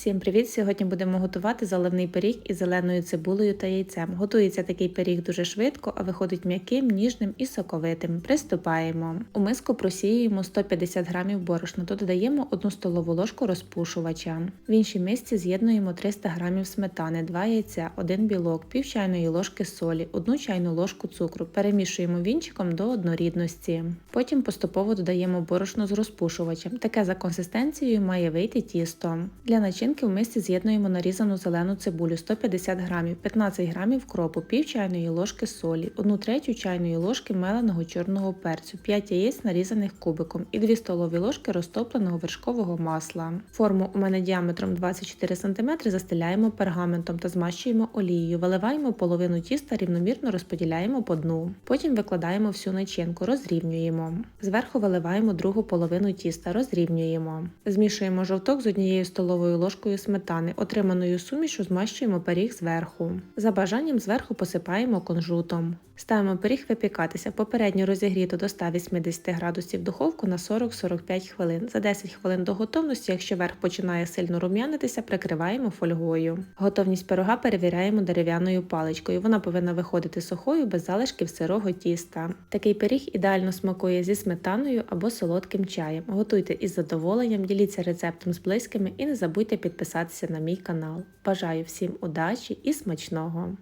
Всім привіт! Сьогодні будемо готувати заливний пиріг із зеленою цибулею та яйцем. Готується такий пиріг дуже швидко, а виходить м'яким, ніжним і соковитим. Приступаємо. У миску просіюємо 150 г борошна, то додаємо 1 столову ложку розпушувача. В іншій мисці з'єднуємо 300 г сметани, 2 яйця, 1 білок, пів чайної ложки солі, 1 чайну ложку цукру. Перемішуємо вінчиком до однорідності. Потім поступово додаємо борошно з розпушувачем. Таке за консистенцією має вийти тісто. Для начинки в мисці з'єднуємо нарізану зелену цибулю 150 г, 15 г кропу, пів чайної ложки солі, 1 третю чайної ложки меленого чорного перцю, 5 яєць нарізаних кубиком і 2 столові ложки розтопленого вершкового масла. Форму у мене діаметром 24 см застеляємо пергаментом та змащуємо олією, виливаємо половину тіста, рівномірно розподіляємо по дну. Потім викладаємо всю начинку, розрівнюємо. Зверху виливаємо другу половину тіста, розрівнюємо. Змішуємо жовток з однією столовою ложкою сметани, отриманою сумішу змащуємо пиріг зверху. За бажанням зверху посипаємо кунжутом. Ставимо пиріг випікатися попередньо розігріто до 180 градусів духовку на 40-45 хвилин. За 10 хвилин до готовності, якщо верх починає сильно рум'янитися, прикриваємо фольгою. Готовність пирога перевіряємо дерев'яною паличкою. Вона повинна виходити сухою без залишків сирого тіста. Такий пиріг ідеально смакує зі сметаною або солодким чаєм. Готуйте із задоволенням, діліться рецептом з близькими і не забудьте підписатися на мій канал. Бажаю всім удачі і смачного!